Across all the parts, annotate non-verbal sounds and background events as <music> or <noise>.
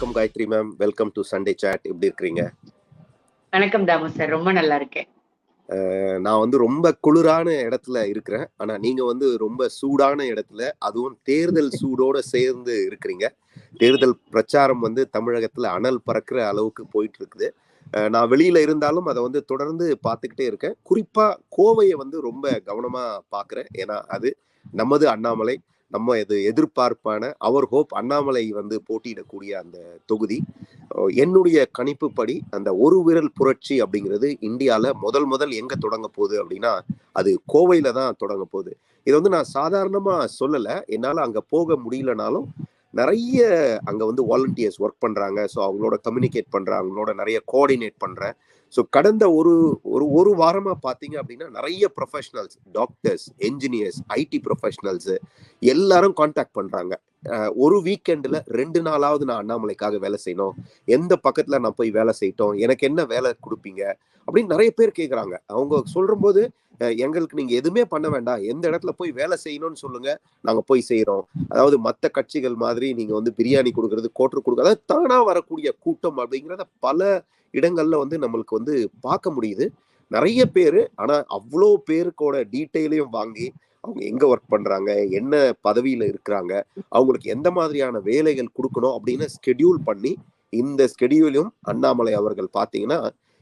வணக்கம் Gayathri ma'am welcome to Sunday chat எப்படி இருக்கிறீங்க? வணக்கம் தாமு சார் ரொம்ப நல்லா இருக்கேன். நான் வந்து ரொம்ப குளிரான இடத்துல இருக்கிறேன். ஆனா நீங்க வந்து ரொம்ப சூடான இடத்துல அதுவும் தேர்தல் சூடோட சேர்ந்து இருக்கிறீங்க. தேர்தல் பிரச்சாரம் வந்து தமிழகத்துல அனல் பறக்கிற அளவுக்கு போயிட்டு இருக்குது நான் வெளியில இருந்தாலும் அதை வந்து தொடர்ந்து பார்த்துக்கிட்டே இருக்கேன். குறிப்பா கோவையை வந்து ரொம்ப கவனமா பார்க்கிறேன். ஏன்னா அது நமது அண்ணாமலை நம்ம இது எதிர்பார்ப்பான அவர் ஹோப் அண்ணாமலை வந்து போட்டியிடக்கூடிய அந்த தொகுதி. என்னுடைய கணிப்புப்படி அந்த ஒரு விரல் புரட்சி அப்படிங்கிறது இந்தியால முதல் முதல் எங்க தொடங்க போகுது அப்படின்னா அது கோவையில தான் தொடங்க போகுது. இது வந்து நான் சாதாரணமா சொல்லல. என்னால அங்க போக முடியலனாலும் நிறைய அங்க வந்து வாலண்டியர்ஸ் ஒர்க் பண்றாங்க. ஸோ அவங்களோட கம்யூனிகேட் பண்றேன். அவங்களோட நிறைய கோஆர்டினேட் பண்றேன். ஸோ கடந்த ஒரு ஒரு ஒரு வாரமாக பார்த்தீங்க அப்படின்னா நிறைய professionals doctors engineers IT professionals எல்லாரும் காண்டாக்ட் பண்ணுறாங்க ஒரு வீக்கெண்டில் ரெண்டு நாளாவது நான் அண்ணாமலைக்காக வேலை செய்யணும். எந்த பக்கத்தில் நான் போய் வேலை செய்யட்டும்? எனக்கு என்ன வேலை கொடுப்பீங்க? அப்படின்னு நிறைய பேர் கேட்குறாங்க அவங்க சொல்லும்போது எங்களுக்கு நீங்க எதுவுமே பண்ண வேண்டாம். எந்த இடத்துல போய் வேலை செய்யணும்னு சொல்லுங்க. நாங்க போய் செய்யறோம் அதாவது மற்ற கட்சிகள் மாதிரி நீங்க வந்து பிரியாணி கொடுக்கறது கோட்டர் கொடுக்க அதாவது தானா வரக்கூடிய கூட்டம் அப்படிங்கிறத பல இடங்கள்ல வந்து நம்மளுக்கு வந்து பார்க்க முடியுது. நிறைய பேர் ஆனா அவ்வளோ பேருக்கோட டீட்டெயிலையும் வாங்கி அவங்க எங்க ஒர்க் பண்றாங்க என்ன பதவியில இருக்கிறாங்க அவங்களுக்கு எந்த மாதிரியான வேலைகள் கொடுக்கணும் அப்படின்னு ஸ்கெடியூல் பண்ணி இந்த ஸ்கெடியூலையும் அண்ணாமலை அவர்கள் பார்த்தீங்கன்னா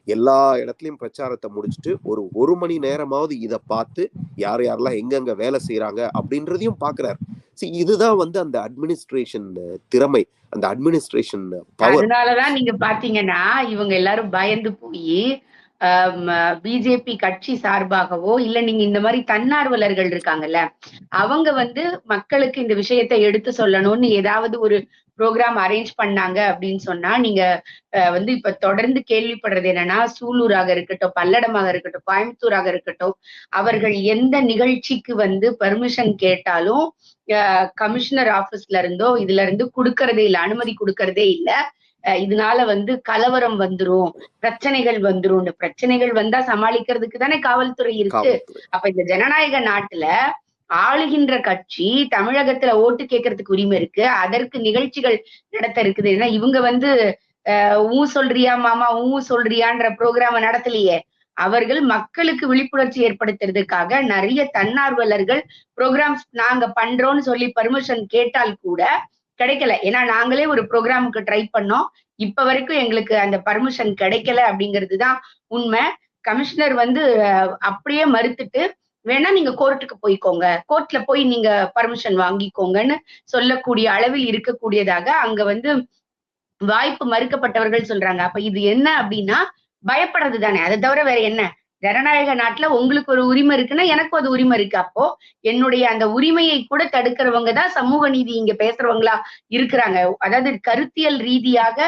எல்லா இடத்துலயும் பிரச்சாரத்தை முடிச்சுட்டு ஒரு ஒரு மணி நேரமாவது இதை பார்த்து யார் யாரெல்லாம் எங்கெங்க வேலை செய்யறாங்க அப்படின்றதையும் பாக்குறாரு. See, இதுதான் வந்து அந்த அட்மினிஸ்ட்ரேஷன் திறமை அந்த அட்மினிஸ்ட்ரேஷன் பவர் அதனாலதான் நீங்க பாத்தீங்கன்னா இவங்க எல்லாரும் பயந்து போய் பிஜேபி கட்சி சார்பாகவோ இல்ல நீங்க இந்த மாதிரி தன்னார்வலர்கள் இருக்காங்கல்ல அவங்க வந்து மக்களுக்கு இந்த விஷயத்தை எடுத்து சொல்லணும்னு ஏதாவது ஒரு ப்ரோக்ராம் அரேஞ்ச் பண்ணாங்க அப்படின்னு சொன்னா நீங்க வந்து இப்ப தொடர்ந்து கேள்விப்படுறது என்னன்னா சூலூராக இருக்கட்டும் பல்லடமாக இருக்கட்டும் கோயம்புத்தூராக இருக்கட்டும் அவர்கள் எந்த நிகழ்ச்சிக்கு வந்து பர்மிஷன் கேட்டாலும் கமிஷனர் ஆபீஸ்ல இருந்தோ இதுல இருந்து கொடுக்கறதே இல்ல அனுமதி கொடுக்கறதே இல்ல. இதனால வந்து கலவரம் வந்துரும் பிரச்சனைகள் வந்துரும்னு பிரச்சனைகள் வந்தா சமாளிக்கிறதுக்கு தானே காவல்துறை இருக்கு. அப்ப இந்த ஜனநாயக நாட்டுல ஆளுகின்ற கட்சி தமிழகத்துல ஓட்டு கேட்கறதுக்கு உரிமை இருக்கு. அதற்கு நிகழ்ச்சிகள் நடத்த இருக்குது. ஏன்னா இவங்க வந்து ஊ சொல்றியா மாமா ஊ சொல்றியான்ற ப்ரோக்ராம நடத்தலையே. அவர்கள் மக்களுக்கு விழிப்புணர்ச்சி ஏற்படுத்துறதுக்காக நிறைய தன்னார்வலர்கள் ப்ரோக்ராம்ஸ் நாங்க பண்றோம்னு சொல்லி பர்மிஷன் கேட்டால் கூட கிடைக்கல. ஏன்னா நாங்களே ஒரு ப்ரோக்ராமுக்கு ட்ரை பண்ணோம். இப்ப வரைக்கும் எங்களுக்கு அந்த பர்மிஷன் கிடைக்கல அப்படிங்கிறது தான் உண்மை. கமிஷனர் வந்து அப்படியே மறுத்துட்டு வேணா நீங்க கோர்ட்டுக்கு போய்க்கோங்க. கோர்ட்ல போய் நீங்க பர்மிஷன் வாங்கிக்கோங்கன்னு சொல்லக்கூடிய அளவில் இருக்கக்கூடியதாக அங்க வந்து வாய்ப்பு மறுக்கப்பட்டவர்கள் சொல்றாங்க. அப்ப இது என்ன அப்படின்னா பயப்படுறது தானே. அதை தவிர வேற என்ன? ஜனநாயக நாட்டுல உங்களுக்கு ஒரு உரிமை இருக்குன்னா எனக்கும் அது உரிமை இருக்கு. அப்போ என்னுடைய அந்த உரிமையை கூட தடுக்கிறவங்க தான் சமூக நீதி இங்க பேசுறவங்களா இருக்கிறாங்க. அதாவது கருத்தியல் ரீதியாக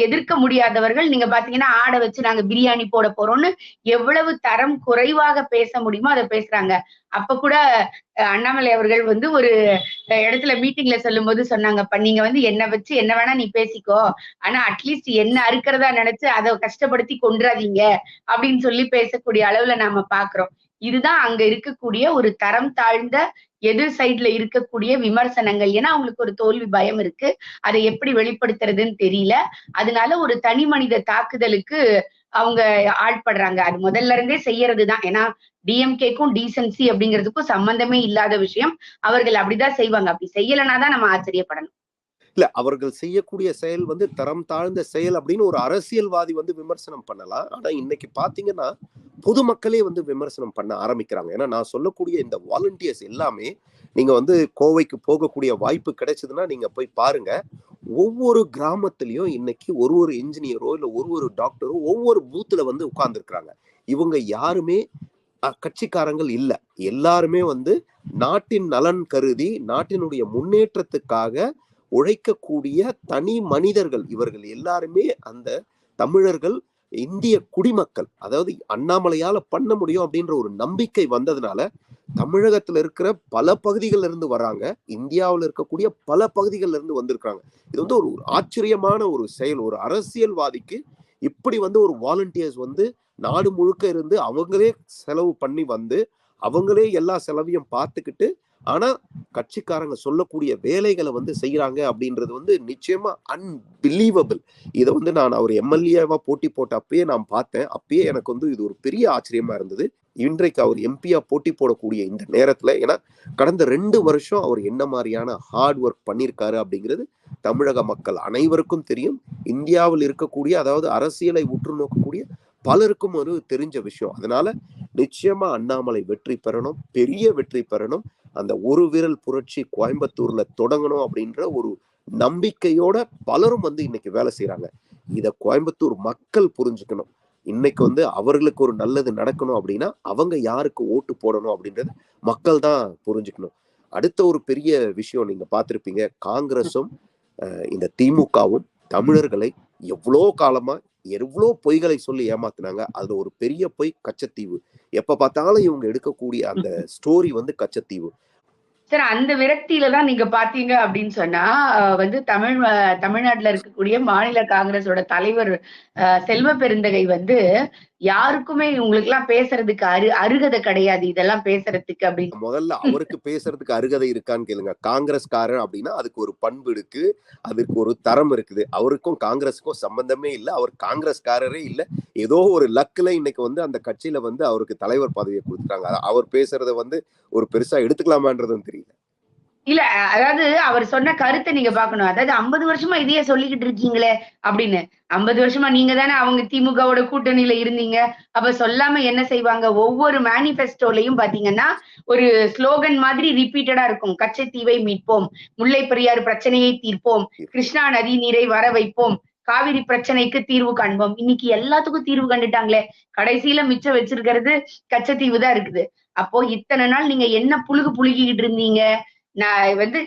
எதிர்க்க முடியாதவர்கள் நீங்க பாத்தீங்கன்னா ஆடை வச்சு நாங்க பிரியாணி போட போறோம்னு எவ்வளவு தரம் குறைவாக பேச முடியுமோ அதை பேசுறாங்க. அப்ப கூட அஹ், அண்ணாமலை அவர்கள் வந்து ஒரு இடத்துல மீட்டிங்ல சொல்லும் போது சொன்னாங்கப்பா நீங்க வந்து என்ன வச்சு என்ன வேணா நீ பேசிக்கோ. ஆனா அட்லீஸ்ட் என்ன அறுக்கிறதா நினைச்சு அதை கஷ்டப்படுத்தி கொண்டுறாதீங்க அப்படின்னு சொல்லி பேசக்கூடிய அளவுல நாம பாக்குறோம். இதுதான் அங்க இருக்கக்கூடிய ஒரு தரம் தாழ்ந்த எதிர் சைடுல இருக்கக்கூடிய விமர்சனங்கள். ஏன்னா அவங்களுக்கு ஒரு தோல்வி பயம் இருக்கு. அதை எப்படி வெளிப்படுத்துறதுன்னு தெரியல. அதனால ஒரு தனி மனித தாக்குதலுக்கு அவங்க ஆட்படுறாங்க. அது முதல்ல இருந்தே செய்யறதுதான். ஏன்னா டிஎம்கேக்கும் டிசென்சி அப்படிங்கிறதுக்கும் சம்பந்தமே இல்லாத விஷயம். அவர்கள் அப்படிதான் செய்வாங்க. அப்படி செய்யலைன்னா தான் நம்ம ஆச்சரியப்படணும். இல்ல அவர்கள் செய்யக்கூடிய செயல் வந்து தரம் தாழ்ந்த செயல் அப்படின்னு ஒரு அரசியல்வாதி வந்து விமர்சனம் பண்ணலாம். ஆனா இன்னைக்கு பாத்தீங்கன்னா பொதுமக்களே வந்து விமர்சனம் பண்ண ஆரம்பிக்கிறாங்க. ஏன்னா நான் சொல்லக்கூடிய இந்த வாலண்டியர்ஸ் எல்லாமே நீங்க வந்து கோவைக்கு போகக்கூடிய வாய்ப்பு கிடைச்சதுன்னா நீங்க போய் பாருங்க. ஒவ்வொரு கிராமத்திலையும் இன்னைக்கு ஒரு ஒரு இன்ஜினியரோ இல்ல ஒரு ஒரு டாக்டரோ ஒவ்வொரு பூத்துல வந்து உட்கார்ந்துருக்காங்க இவங்க யாருமே கட்சிக்காரங்கள் இல்ல. எல்லாருமே வந்து நாட்டின் நலன் கருதி நாட்டினுடைய முன்னேற்றத்துக்காக உழைக்கக்கூடிய தனி மனிதர்கள். இவர்கள் எல்லாருமே அந்த தமிழர்கள் இந்திய குடிமக்கள். அதாவது அண்ணாமலையால பண்ண முடியும் அப்படின்ற ஒரு நம்பிக்கை வந்ததுனால தமிழகத்துல இருக்கிற பல பகுதிகள்ல இருந்து வராங்க. இந்தியாவில் இருக்கக்கூடிய பல பகுதிகள்ல இருந்து வந்திருக்காங்க இது வந்து ஒரு ஆச்சரியமான ஒரு செயல். ஒரு அரசியல்வாதிக்கு இப்படி வந்து ஒரு வாலண்டியர்ஸ் வந்து நாடு முழுக்க இருந்து அவங்களே செலவு பண்ணி வந்து அவங்களே எல்லா செலவையும் பார்த்துக்கிட்டு ஆனா கட்சிக்காரங்க சொல்லக்கூடிய வேலைகளை வந்து செய்யறாங்க அப்படின்றது வந்து நிச்சயமா அன்பிலீவபிள் இதை வந்து நான் அவர் எம்எல்ஏவா போட்டி போட்ட அப்பயே நான் பார்த்தேன். அப்பயே எனக்கு வந்து இது ஒரு பெரிய ஆச்சரியமா இருந்தது. இன்றைக்கு அவர் எம்பியா போட்டி போடக்கூடிய இந்த நேரத்துல ஏன்னா கடந்த ரெண்டு வருஷம் அவர் என்ன மாதிரியான ஹார்ட் ஒர்க் பண்ணியிருக்காரு அப்படிங்கிறது தமிழக மக்கள் அனைவருக்கும் தெரியும். இந்தியாவில் இருக்கக்கூடிய அதாவது அரசியலை உற்று நோக்கக்கூடிய பலருக்கும் ஒரு தெரிஞ்ச விஷயம். அதனால நிச்சயமா அண்ணாமலை வெற்றி பெறணும் பெரிய வெற்றி பெறணும். அந்த ஒரு விரல் புரட்சி கோயம்புத்தூர்ல தொடங்கணும் அப்படின்ற ஒரு நம்பிக்கையோட பலரும் வந்து இன்னைக்கு வேலை செய்யறாங்க இதை கோயம்புத்தூர் மக்கள் புரிஞ்சுக்கணும். இன்னைக்கு வந்து அவர்களுக்கு ஒரு நல்லது நடக்கணும் அப்படின்னா அவங்க யாருக்கு ஓட்டு போடணும் அப்படின்றது மக்கள் தான் புரிஞ்சுக்கணும். அடுத்த ஒரு பெரிய விஷயம் நீங்க பார்த்துருப்பீங்க. காங்கிரஸும் இந்த திமுகவும் தமிழர்களை எவ்வளோ காலமா எவ்வளோ பொய்களை சொல்லி ஏமாத்தினாங்க. அது ஒரு பெரிய பொய் கச்சத்தீவு. எப்ப பார்த்தாலும் இவங்க எடுக்கக்கூடிய அந்த ஸ்டோரி வந்து கச்சத்தீவு. சார் அந்த விரக்தியில தான் நீங்க பாத்தீங்க அப்படின்னு சொன்னா வந்து தமிழ் தமிழ்நாட்டுல இருக்கக்கூடிய மாநில காங்கிரஸோட தலைவர் செல்வ பெருந்தகை வந்து யாருக்குமே இவங்களுக்கு எல்லாம் பேசுறதுக்கு அரு அருகதை கிடையாது. இதெல்லாம் பேசுறதுக்கு அப்படின்னு. முதல்ல அவருக்கு பேசுறதுக்கு அருகதை இருக்கான்னு கேளுங்க. காங்கிரஸ்காரன் அப்படின்னா அதுக்கு ஒரு பண்பு இருக்கு. அதுக்கு ஒரு தரம் இருக்குது. அவருக்கும் காங்கிரஸுக்கும் சம்பந்தமே இல்லை. அவர் காங்கிரஸ்காரரே இல்லை. ஏதோ ஒரு லக்ல இன்னைக்கு வந்து அந்த கட்சியில வந்து அவருக்கு தலைவர் பதவியை கொடுத்துட்டாங்க. அவர் பேசுறத வந்து ஒரு பெருசா எடுத்துக்கலாமான்றதும் தெரியல. இல்ல அதாவது அவர் சொன்ன கருத்தை நீங்க பாக்கணும் அதாவது ஐம்பது வருஷமா இதையே சொல்லிக்கிட்டு இருக்கீங்களே அப்படின்னு. ஐம்பது வருஷமா நீங்க தானே அவங்க திமுகவோட கூட்டணியில இருந்தீங்க. அப்ப சொல்லாம என்ன செய்வாங்க? ஒவ்வொரு மேனிபெஸ்டோலையும் பாத்தீங்கன்னா ஒரு ஸ்லோகன் மாதிரி ரிப்பீட்டடா இருக்கும். கச்சத்தீவை மீட்போம் முல்லை பெரியாறு பிரச்சனையை தீர்ப்போம் கிருஷ்ணா நதி நீரை வர வைப்போம் காவிரி பிரச்சனைக்கு தீர்வு காண்போம். இன்னைக்கு எல்லாத்துக்கும் தீர்வு கண்டுட்டாங்களே. கடைசியில மிச்சம் வச்சிருக்கிறது கச்சத்தீவு தான் இருக்குது. அப்போ இத்தனை நாள் நீங்க என்ன புழுகு புழுகிக்கிட்டு இருந்தீங்க? நான் வந்து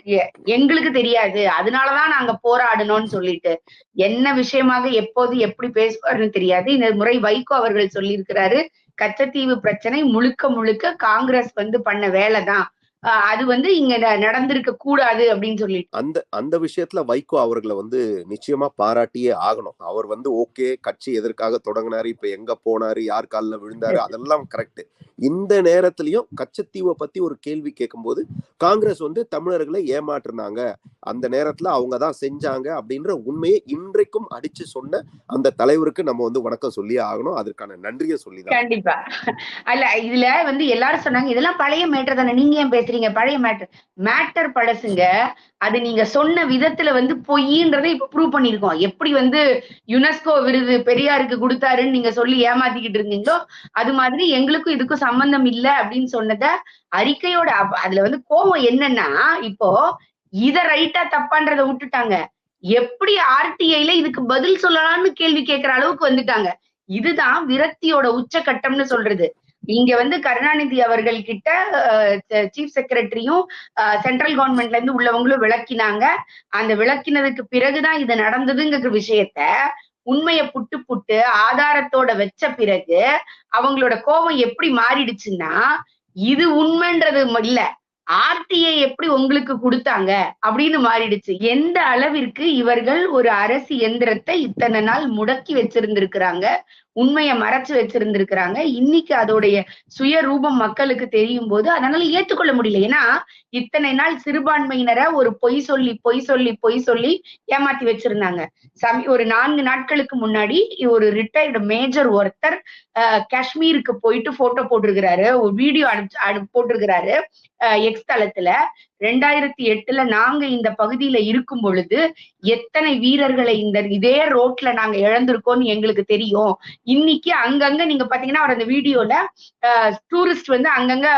எங்களுக்கு தெரியாது. அதனாலதான் நாங்க போராடணும்னு சொல்லிட்டு. என்ன விஷயமாக எப்போது எப்படி பேசுவாருன்னு தெரியாது. இந்த முறை வைகோ அவர்கள் சொல்லியிருக்கிறாரு கச்சத்தீவு பிரச்சனை முழுக்க முழுக்க காங்கிரஸ் வந்து பண்ண வேலைதான். அது வந்து இங்க நடந்திருக்க கூடாது அப்படின்னு சொல்லிட்டு. அந்த அந்த விஷயத்துல வைகோ அவர்களை வந்து நிச்சயமா பாராட்டியே ஆகணும். அவர் வந்து ஓகே கட்சி எதற்காக தொடங்கினாரு இப்ப எங்க போனாரு யார் காலில் விழுந்தாரு அதெல்லாம் கரெக்ட் இந்த நேரத்திலையும் கச்சத்தீவை பத்தி ஒரு கேள்வி கேட்கும்போது காங்கிரஸ் வந்து தமிழர்களை ஏமாற்றினாங்க. அந்த நேரத்துல அவங்க தான் செஞ்சாங்க அப்படின்ற உண்மையை இன்றைக்கும் அடிச்சு சொன்ன அந்த தலைவருக்கு நம்ம வந்து வணக்கம் சொல்லி ஆகணும். அதற்கான நன்றியை சொல்லி கண்டிப்பா. அல்ல இதுல வந்து எல்லாரும் சொன்னாங்க இதெல்லாம் பழைய மேட்டர் தானே நீங்க ஏன் பேசுறீங்க பழைய மேட்டர் மேட்டர் பழசுங்க. அது நீங்க சொன்ன விதத்துல வந்து பொய்ன்றதை இப்ப ப்ரூவ் பண்ணிருக்கோம் எப்படி வந்து யுனெஸ்கோ விருது பெரியாருக்கு கொடுத்தாருன்னு நீங்க சொல்லி ஏமாத்திக்கிட்டு இருந்தீங்களோ அது மாதிரி எங்களுக்கும் இதுக்கும் சம்பந்தம் இல்ல அப்படின்னு சொன்னத அறிக்கையோட அதுல வந்து கோபம் என்னன்னா இப்போ இத ரைட்டா தப்பான்றத விட்டுட்டாங்க. எப்படி ஆர்டிஐல இதுக்கு பதில் சொல்லலாம்னு கேள்வி கேட்கிற அளவுக்கு வந்துட்டாங்க. இதுதான் விரக்தியோட உச்சகட்டம்னு சொல்றது. இங்க வந்து கருணாநிதி அவர்கள் கிட்ட சீஃப் செக்ரட்டரியும் சென்ட்ரல் கவர்மெண்ட்ல இருந்து உள்ளவங்களும் விளக்கினாங்க. அந்த விளக்கினதுக்கு பிறகுதான் இது நடந்ததுங்கிற விஷயத்த உண்மைய புட்டு புட்டு ஆதாரத்தோட வச்ச பிறகு அவங்களோட கோபம் எப்படி மாறிடுச்சுன்னா இது உண்மைன்றது இல்ல ஆர்டிஐ எப்படி உங்களுக்கு கொடுத்தாங்க அப்படின்னு மாறிடுச்சு. எந்த அளவிற்கு இவர்கள் ஒரு அரசு எந்திரத்தை இத்தனை நாள் முடக்கி வச்சிருந்திருக்கிறாங்க உண்மையை மறைச்சு வச்சிருந்திருக்கிறாங்க. இன்னைக்கு அதோடைய சுய ரூபம் மக்களுக்கு தெரியும் போது அதனால ஏற்றுக்கொள்ள முடியல. ஏன்னா இத்தனை நாள் சிறுபான்மையினரை ஒரு பொய் சொல்லி பொய் சொல்லி பொய் சொல்லி ஏமாத்தி வச்சிருந்தாங்க. சமி ஒரு நான்கு நாட்களுக்கு முன்னாடி ஒரு ரிட்டையர்டு மேஜர் ஒருத்தர் காஷ்மீருக்கு போயிட்டு போட்டோ போட்டிருக்கிறாரு ஒரு வீடியோ அனுப்பிச்சு அனு போட்டிருக்கிறாரு. எக்ஸ் தளத்துல ரெண்டாயிரத்தி எட்டுல நாங்க இந்த பகுதியில இருக்கும் பொழுது எத்தனை வீரர்களை இந்த இதே ரோட்ல நாங்க இழந்திருக்கோம்னு எங்களுக்கு தெரியும். இன்னைக்கு அங்கங்க நீங்க பாத்தீங்கன்னா அவர் அந்த வீடியோல டூரிஸ்ட் வந்து அங்கங்க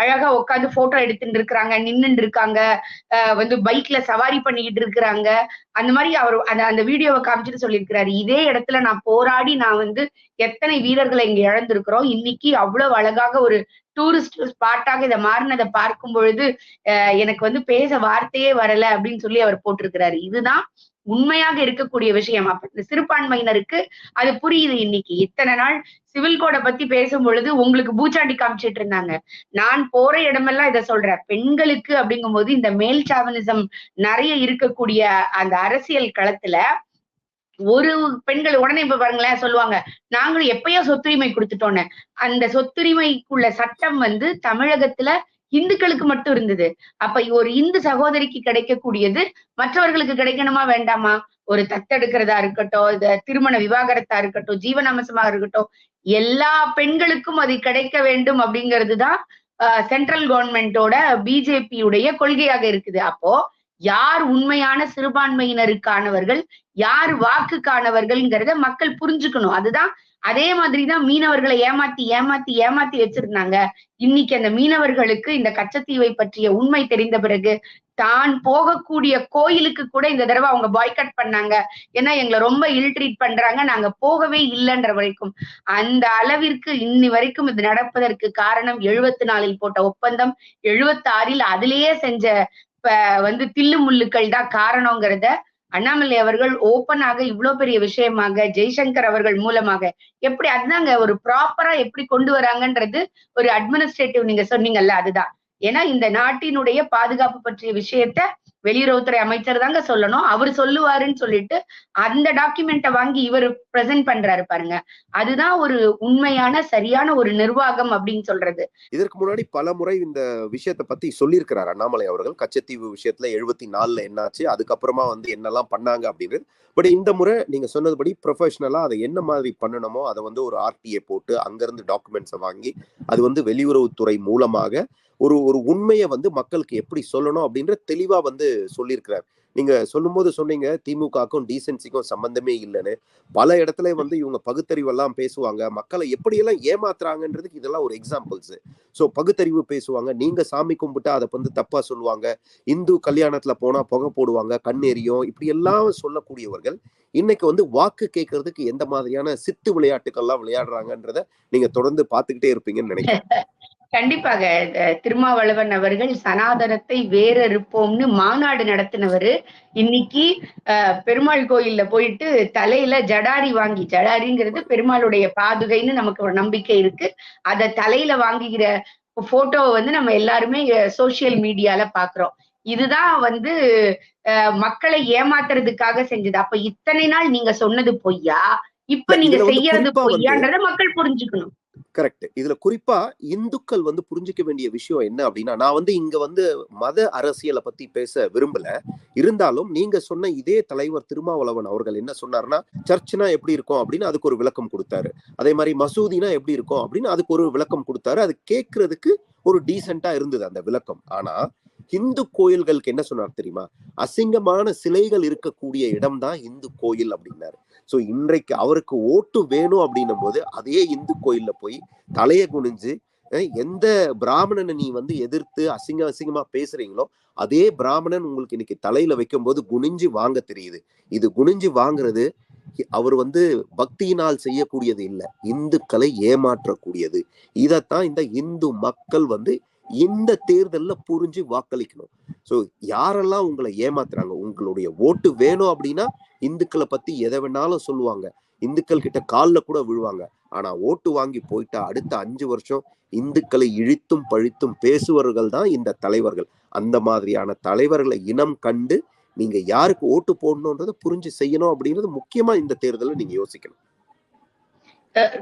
அழகா உட்காந்து போட்டோ எடுத்துட்டு இருக்கிறாங்க நின்னுட்டு இருக்காங்க. வந்து பைக்ல சவாரி பண்ணிக்கிட்டு இருக்கிறாங்க. அந்த மாதிரி அவர் அந்த அந்த வீடியோவை காமிச்சிட்டு சொல்லியிருக்கிறாரு. இதே இடத்துல நான் போராடி நான் வந்து எத்தனை வீரர்களை இங்க இழந்திருக்கிறோம். இன்னைக்கு அவ்வளவு அழகாக ஒரு டூரிஸ்ட் ஸ்பாட்டாக இதை மாறினதை பார்க்கும் பொழுது எனக்கு வந்து பேச வார்த்தையே வரல அப்படின்னு சொல்லி அவர் போட்டிருக்கிறாரு. இதுதான் உண்மையாக இருக்கக்கூடிய விஷயம். அப்ப இந்த சிறுபான்மையினருக்கு அது புரியுது இன்னைக்கு. இத்தனை நாள் சிவில் கோடை பத்தி பேசும் பொழுது உங்களுக்கு பூச்சாண்டி காமிச்சிட்டு இருந்தாங்க. நான் போற இடமெல்லாம் இதை சொல்றேன். பெண்களுக்கு அப்படிங்கும் போது இந்த மேல் சாவனிசம் நிறைய இருக்கக்கூடிய அந்த அரசியல் களத்துல ஒரு பெண்கள் உடனே இப்ப பாருங்களேன் சொல்லுவாங்க நாங்களும் எப்பயோ சொத்துரிமை கொடுத்துட்டோன்னு அந்த சொத்துரிமைக்குள்ள சட்டம் வந்து தமிழகத்துல இந்துக்களுக்கு மட்டும் இருந்தது. அப்ப ஒரு இந்து சகோதரிக்கு கிடைக்கக்கூடியது மற்றவர்களுக்கு கிடைக்கணுமா வேண்டாமா? ஒரு தத்தெடுக்கிறதா இருக்கட்டும் திருமண விவாகரத்தா இருக்கட்டும் ஜீவனாம்சமாக இருக்கட்டும் எல்லா பெண்களுக்கும் அது கிடைக்க வேண்டும் அப்படிங்கிறது தான் சென்ட்ரல் கவர்மெண்டோட பிஜேபியுடைய கொள்கையாக இருக்குது. அப்போ யார் உண்மையான சிறுபான்மையினருக்கானவர்கள் யார் வாக்குக்கானவர்கள்ங்கிறத மக்கள் புரிஞ்சுக்கணும். அதுதான் அதே மாதிரிதான் மீனவர்களை ஏமாத்தி ஏமாத்தி ஏமாத்தி வச்சிருந்தாங்க. இன்னைக்கு அந்த மீனவர்களுக்கு இந்த கச்சத்தீவை பற்றிய உண்மை தெரிந்த பிறகு தான் போகக்கூடிய கோயிலுக்கு கூட இந்த தடவை அவங்க பாய்கட் பண்ணாங்க. ஏன்னா எங்களை ரொம்ப இல்ட்ரீட் பண்றாங்க. நாங்க போகவே இல்லைன்ற வரைக்கும். அந்த அளவிற்கு இன்னி வரைக்கும் இது நடப்பதற்கு காரணம் எழுபத்தி நாலில் போட்ட ஒப்பந்தம் எழுபத்தி ஆறில் அதிலேயே செஞ்ச வந்து தில்லு முள்ளுக்கள் தான் காரணங்கிறத அண்ணாமலை அவர்கள் ஓப்பனாக இவ்வளவு பெரிய விஷயமாக ஜெய்சங்கர் அவர்கள் மூலமாக எப்படி அதுதாங்க ஒரு ப்ராப்பரா எப்படி கொண்டு வராங்கன்றது ஒரு அட்மினிஸ்ட்ரேட்டிவ் நீங்க சொன்னீங்கல்ல அதுதான். ஏன்னா இந்த நாட்டினுடைய பாதுகாப்பு பற்றிய விஷயத்த வெளியுறவுத்துறை அமைச்சர் தாங்க சொல்லணும். அவர் சொல்லுவாருன்னு சொல்லிட்டு அந்த டாக்குமெண்ட்டை வாங்கி இவர் பிரசன்ட் பண்றாரு பாருங்க. அதுதான் ஒரு உண்மையான சரியான ஒரு நிர்வாகம் அப்படின்னு சொல்றது. இதற்கு முன்னாடி பல முறை இந்த விஷயத்தை பத்தி சொல்லியிருக்கிறார் அண்ணாமலை அவர்கள். கச்சத்தீவு விஷயத்துல எழுபத்தி நாலுல என்னாச்சு அதுக்கப்புறமா வந்து என்னெல்லாம் பண்ணாங்க அப்படின்னு பட் இந்த முறை நீங்க சொன்னதுபடி ப்ரொஃபஷனலா அதை என்ன மாதிரி பண்ணணுமோ அதை வந்து ஒரு ஆர்டிஏ போட்டு அங்கிருந்து டாக்குமெண்ட்ஸை வாங்கி அது வந்து வெளியுறவுத்துறை மூலமாக ஒரு ஒரு உண்மையை வந்து மக்களுக்கு எப்படி சொல்லணும் அப்படின்ற தெளிவா வந்து சொல்லியிருக்கிறார். நீங்க சொல்லும்போது சொன்னீங்க திமுகக்கும் டீசென்சிக்கும் சம்பந்தமே இல்லைன்னு. பல இடத்துல வந்து இவங்க பகுத்தறிவெல்லாம் பேசுவாங்க. மக்களை எப்படியெல்லாம் ஏமாத்துறாங்கன்றதுக்கு இதெல்லாம் ஒரு எக்ஸாம்பிள்ஸ் ஸோ பகுத்தறிவு பேசுவாங்க. நீங்க சாமி கும்பிட்டா அதை வந்து தப்பா சொல்லுவாங்க. இந்து கல்யாணத்துல போனா புகை போடுவாங்க கண் எரியும். இப்படி எல்லாம் சொல்லக்கூடியவர்கள் இன்னைக்கு வந்து வாக்கு கேட்கறதுக்கு எந்த மாதிரியான சித்து விளையாட்டுக்கள்லாம் விளையாடுறாங்கன்றத நீங்க தொடர்ந்து பார்த்துக்கிட்டே இருப்பீங்கன்னு நினைக்கிறேன். <laughs> கண்டிப்பாக திருமாவளவன் அவர்கள் சனாதனத்தை வேறறுப்போம்னு மாநாடு நடத்தினவரு. இன்னைக்கு பெருமாள் கோயில்ல போயிட்டு தலையில ஜடாரி வாங்கி ஜடாரிங்கிறது பெருமாளுடைய பாதுகைன்னு நமக்கு ஒரு நம்பிக்கை இருக்கு. அத தலையில வாங்குகிற போட்டோவை வந்து நம்ம எல்லாருமே சோசியல் மீடியால பாக்குறோம். இதுதான் வந்து மக்களை ஏமாத்துறதுக்காக செஞ்சது. அப்ப இத்தனை நாள் நீங்க சொன்னது பொய்யா? இப்ப நீங்க செய்யறது பொய்யான்றத மக்கள் புரிஞ்சுக்கணும். கரெக்ட். இதுல குறிப்பா இந்துக்கள் வந்து புரிஞ்சுக்க வேண்டிய விஷயம் என்ன அப்படின்னா நான் வந்து இங்க வந்து மத அரசியலை பத்தி பேச விரும்பல. இருந்தாலும் நீங்க சொன்ன இதே தலைவர் திருமாவளவன் அவர்கள் என்ன சொன்னார்னா சர்ச்னா எப்படி இருக்கும்? அப்படின்னு அதுக்கு ஒரு விளக்கம் கொடுத்தாரு. அதே மாதிரி மசூதினா எப்படி இருக்கும் அப்படின்னு அதுக்கு ஒரு விளக்கம் கொடுத்தாரு. அது கேட்கறதுக்கு ஒரு டீசெண்டா இருந்தது அந்த விளக்கம். ஆனா இந்து கோயில்களுக்கு என்ன சொன்னார் தெரியுமா? அசிங்கமான சிலைகள் இருக்கக்கூடிய இடம்தான் இந்து கோயில் அப்படின்னாரு. ஸோ இன்றைக்கு அவருக்கு ஓட்டு வேணும் அப்படின்னும் போது அதே இந்து கோயில்ல போய் தலையை குனிஞ்சு எந்த பிராமணனை நீ வந்து எதிர்த்து அசிங்க அசிங்கமா பேசுறீங்களோ அதே பிராமணன் உங்களுக்கு இன்னைக்கு தலையில வைக்கும் போது குனிஞ்சு வாங்க தெரியுது. இது குனிஞ்சு வாங்குறது அவர் வந்து பக்தியினால் செய்யக்கூடியது இல்லை. இந்துக்களை ஏமாற்றக்கூடியது. இதைத்தான் இந்த இந்து மக்கள் வந்து இந்த தேர்தல்ல புரிஞ்சு வாக்களிக்கணும். சோ யாரெல்லாம் உங்களை ஏமாத்துறாங்க? உங்களுடைய ஓட்டு வேணும் அப்படின்னா இந்துக்களை பத்தி எதை வேணாலும் சொல்லுவாங்க. இந்துக்கள் கிட்ட காலில் கூட விழுவாங்க. ஆனா ஓட்டு வாங்கி போயிட்டா அடுத்த அஞ்சு வருஷம் இந்துக்களை இழித்தும் பழித்தும் பேசுவர்கள் தான் இந்த தலைவர்கள். அந்த மாதிரியான தலைவர்களை இனம் கண்டு நீங்க யாருக்கு ஓட்டு போடணுன்றதை புரிஞ்சு செய்யணும் அப்படின்றது முக்கியமா இந்த தேர்தலில் நீங்க யோசிக்கணும்.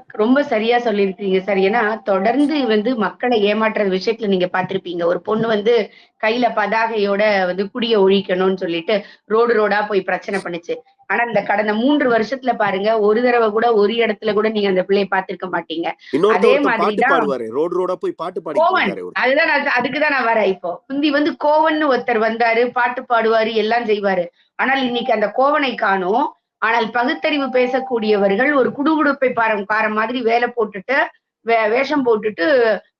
ரொம்ப சரியா சொல்லியிருக்கீங்க சார். ஏன்னா தொடர்ந்து வந்து மக்களை ஏமாற்றுற விஷயத்துல நீங்க பாத்திருப்பீங்க ஒரு பொண்ணு வந்து கையில பதாகையோட வந்து குடிய ஒழிக்கணும்னு சொல்லிட்டு ரோடு ரோடா போய் பிரச்சனை பண்ணுச்சு. ஆனா இந்த கடந்த மூன்று வருஷத்துல பாருங்க ஒரு தடவை கூட ஒரு இடத்துல கூட நீங்க அந்த பிள்ளைய பாத்திருக்க மாட்டீங்க. அதே மாதிரிதான் ரோடு ரோடா போய் பாட்டு கோவன். அதுதான் அதுக்குதான் நான் வரேன் இப்போ. முந்தி வந்து கோவன் ஒருத்தர் வந்தாரு பாட்டு பாடுவாரு எல்லாம் செய்வாரு. ஆனால் இன்னைக்கு அந்த கோவனை காணும். ஆனால் பகுத்தறிவு பேசக்கூடியவர்கள் ஒரு குடுகுடுப்பை பாரம் காரம் மாதிரி வேலை போட்டுட்டு வே வேஷம் போட்டுட்டு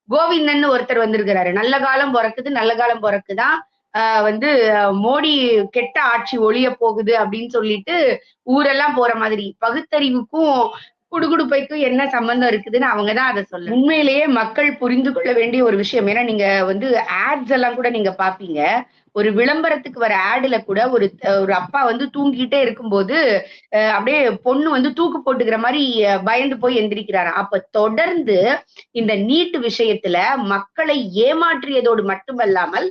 கோவிந்தன் ஒருத்தர் வந்திருக்கிறாரு. நல்ல காலம் பிறக்குது நல்ல காலம் பிறக்குதான் ஆஹ் வந்து மோடி கெட்ட ஆட்சி ஒழிய போகுது அப்படின்னு சொல்லிட்டு ஊரெல்லாம் போற மாதிரி. பகுத்தறிவுக்கும் குடுகுடுப்பைக்கும் என்ன சம்பந்தம் இருக்குதுன்னு அவங்கதான் அதை சொல்ல உண்மையிலேயே மக்கள் புரிந்து கொள்ள வேண்டிய ஒரு விஷயம். ஏன்னா நீங்க வந்து ஆட்ஸ் எல்லாம் கூட நீங்க பாப்பீங்க ஒரு விளம்பரத்துக்கு வர ஆடுல கூட ஒரு ஒரு அப்பா வந்து தூங்கிட்டே இருக்கும்போது அப்படியே பொண்ணு வந்து தூக்கு போட்டுக்கிற மாதிரி பயந்து போய் எந்திரிக்கிறாரு அப்ப தொடர்ந்து இந்த நீட் விஷயத்துல மக்களை ஏமாற்றியதோடு மட்டுமல்லாமல்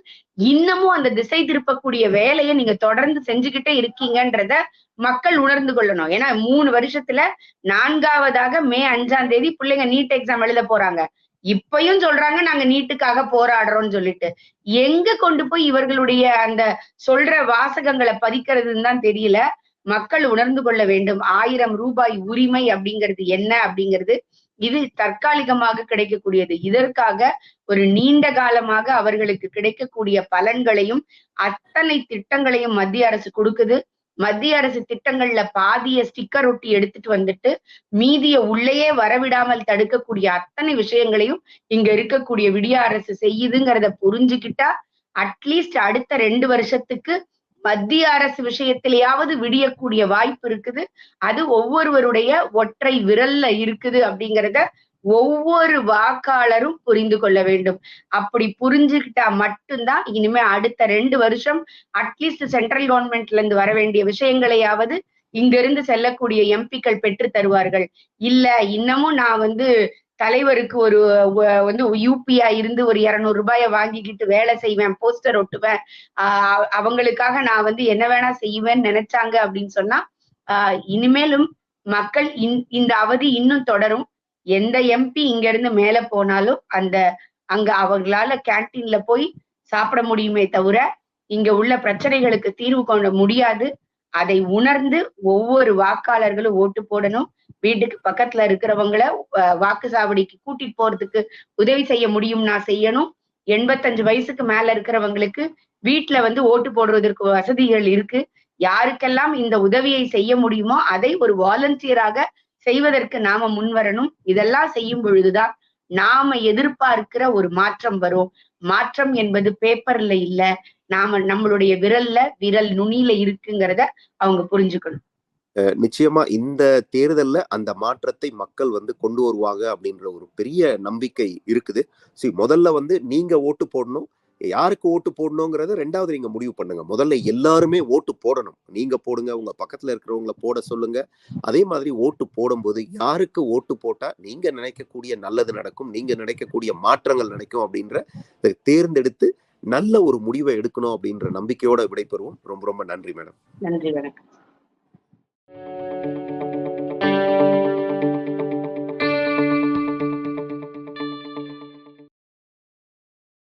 இன்னமும் அந்த திசை திருப்பக்கூடிய வேலையை நீங்க தொடர்ந்து செஞ்சுக்கிட்டே இருக்கீங்கன்றத மக்கள் உணர்ந்து கொள்ளணும். ஏன்னா மூணு வருஷத்துல நான்காவதாக மே அஞ்சாம் தேதி பிள்ளைங்க நீட் எக்ஸாம் எழுத போறாங்க. இப்பயும் சொல்றாங்க நாங்க நீட்டுக்காக போராடுறோம்னு சொல்லிட்டு. எங்க கொண்டு போய் இவர்களுடைய அந்த சொல்ற வாசகங்களை பதிக்கிறதுன்னு தான் தெரியல. மக்கள் உணர்ந்து கொள்ள வேண்டும். ஆயிரம் ரூபாய் உரிமை அப்படிங்கிறது என்ன அப்படிங்கிறது இது தற்காலிகமாக கிடைக்கக்கூடியது. இதற்காக ஒரு நீண்ட காலமாக அவர்களுக்கு கிடைக்கக்கூடிய பலன்களையும் அத்தனை திட்டங்களையும் மத்திய அரசு கொடுக்குது. மத்திய அரசு திட்டங்கள்ல பாதிய ஸ்டிக்கர் ஒட்டி எடுத்துட்டு வந்துட்டு மீதிய உள்ளேயே வரவிடாமல் தடுக்கக்கூடிய அத்தனை விஷயங்களையும் இங்க இருக்கக்கூடிய விடிய அரசு செய்யுதுங்கிறத புரிஞ்சுக்கிட்டா அட்லீஸ்ட் அடுத்த ரெண்டு வருஷத்துக்கு மத்திய அரசு விஷயத்திலேயாவது விடியக்கூடிய வாய்ப்பு இருக்குது. அது ஒவ்வொருவருடைய ஒற்றை விரல்ல இருக்குது அப்படிங்கிறத ஒவ்வொரு வாக்காளரும் புரிந்து கொள்ள வேண்டும். அப்படி புரிஞ்சுக்கிட்டா மட்டும்தான் இனிமே அடுத்த ரெண்டு வருஷம் அட்லீஸ்ட் சென்ட்ரல் கவர்மெண்ட்ல இருந்து வர வேண்டிய விஷயங்களையாவது இங்கிருந்து செல்லக்கூடிய எம்பிக்கள் பெற்று தருவார்கள். இல்ல இன்னமும் நான் வந்து தலைவருக்கு ஒரு வந்து யூபியா இருந்து ஒரு இருநூறு ரூபாய வாங்கிக்கிட்டு வேலை செய்வேன் போஸ்டர் ஒட்டுவேன். ஆஹ் அவங்களுக்காக நான் வந்து என்ன வேணா செய்வேன்னு நினைச்சாங்க அப்படின்னு சொன்னா ஆஹ் இனிமேலும் மக்கள் இந்- இந்த அவதி இன்னும் தொடரும். எந்த எம்பி இங்க இருந்து மேல போனாலும் அந்த அங்க அவங்களால கேன்டீன்ல போய் சாப்பிட முடியுமே தவிர இங்க உள்ள பிரச்சனைகளுக்கு தீர்வு கொண்ட முடியாது. அதை உணர்ந்து ஒவ்வொரு வாக்காளர்களும் ஓட்டு போடணும். வீட்டுக்கு பக்கத்துல இருக்கிறவங்கள வாக்கு சாவடிக்கு கூட்டிட்டு போறதுக்கு உதவி செய்ய முடியும்னா செய்யணும். எண்பத்தஞ்சு வயசுக்கு மேல இருக்கிறவங்களுக்கு வீட்டுல வந்து ஓட்டு போடுறதற்கு வசதிகள் இருக்கு. யாருக்கெல்லாம் இந்த உதவியை செய்ய முடியுமோ அதை ஒரு வாலண்டியராக செய்வதற்கு நாம முன்வரணும். இதெல்லாம் செய்யும் பொழுதுதான் நாம எதிர்பார்க்கிற ஒரு மாற்றம் வரும். மாற்றம் என்பது பேப்பர்ல இல்ல. நாம நம்மளுடைய விரல்ல விரல் நுனியில இருக்குங்கிறத அவங்க புரிஞ்சுக்கணும். அஹ் நிச்சயமா இந்த தேர்தல்ல அந்த மாற்றத்தை மக்கள் வந்து கொண்டு வருவாங்க அப்படின்ற ஒரு பெரிய நம்பிக்கை இருக்குது. சரி முதல்ல வந்து நீங்க ஓட்டு போடணும். யாருக்கு ஓட்டு போடணுங்கிறத ரெண்டாவது நீங்க முடிவு பண்ணுங்க. முதல்ல எல்லாருமே ஓட்டு போடணும். நீங்க போடுங்க உங்க பக்கத்துல இருக்கிறவங்கள போட சொல்லுங்க. அதே மாதிரி ஓட்டு போடும்போது யாருக்கு ஓட்டு போட்டா நீங்க நினைக்கக்கூடிய நல்லது நடக்கும் நீங்க நினைக்கக்கூடிய மாற்றங்கள் நடக்கும் அப்படின்ற தேர்ந்தெடுத்து நல்ல ஒரு முடிவை எடுக்கணும் அப்படின்ற நம்பிக்கையோட விடைபெறுவோம். ரொம்ப ரொம்ப நன்றி மேடம். நன்றி வணக்கம்.